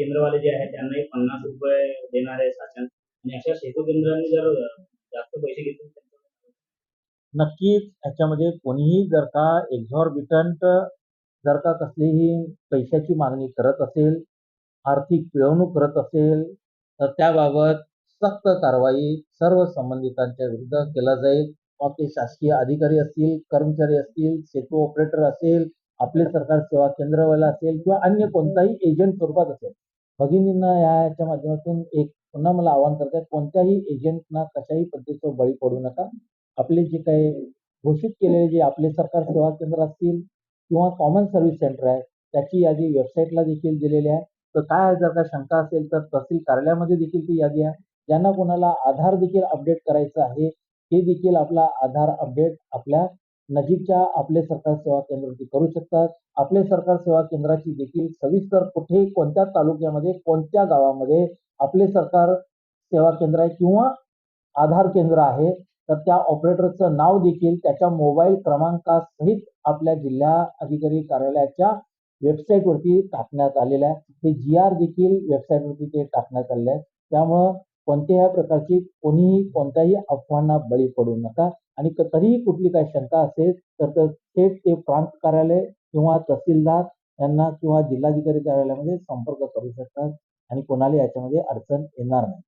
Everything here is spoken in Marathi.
केंद्रवाले जे आहेत त्यांनाही पन्नास रुपये देणार आहे शासन. आणि अशा सेतू केंद्रांनी जर जास्त पैसे घेतले नक्कीच ह्याच्यामध्ये कोणीही जर का एक्झॉर्बिटंट जर का कसलीही पैशाची मागणी करत असेल आर्थिक पिळवणूक करत असेल तर त्याबाबत सक्त कारवाई सर्व संबंधितांच्या विरुद्ध केला जाईल. मग ते शासकीय अधिकारी असतील कर्मचारी असतील सेतू ऑपरेटर असेल आपले सरकार सेवा केंद्रवाला असेल किंवा अन्य कोणताही एजंट स्वरूपात असेल. भगिनींना याच्या माध्यमातून एक पुन्हा मला आवाहन करत आहे कोणत्याही एजंटना कशाही पद्धतीचं बळी पडू नका. आपले जे काही घोषित केलेले जे आपले सरकार सेवा केंद्र असतील किंवा कॉमन सर्व्हिस सेंटर आहे त्याची यादी वेबसाईटला देखील दिलेली आहे. तर काय जर का शंका असेल तर तहसील कार्यालयामध्ये देखील ती यादी आहे. ज्यांना कोणाला आधार देखील अपडेट करायचं आहे हे देखील आपला आधार अपडेट आपल्या नजीकच्या आपले सरकार सेवा केंद्रावरती करू शकतात. आपले सरकार सेवा केंद्राची देखील सविस्तर कुठे कोणत्या तालुक्यामध्ये कोणत्या गावामध्ये आपले सरकार सेवा केंद्र आहे किंवा आधार केंद्र आहे तर त्या ऑपरेटरचं नाव देखील त्याच्या मोबाईल क्रमांकासहित आपल्या जिल्हा अधिकारी कार्यालयाच्या वेबसाईटवरती टाकण्यात आलेलं आहे. ते जी आर देखील वेबसाईटवरती ते टाकण्यात आलेलं आहे. त्यामुळं कोणत्याही प्रकारची कोणीही कोणत्याही अफवांना बळी पडू नका. आणि तरीही कुठली काही शंका असेल तर तर थेट ते प्रांत कार्यालय किंवा तहसीलदार यांना किंवा जिल्हाधिकारी कार्यालयामध्ये संपर्क करू शकतात. आणि कोणाला याच्यामध्ये अडचण येणार नाही.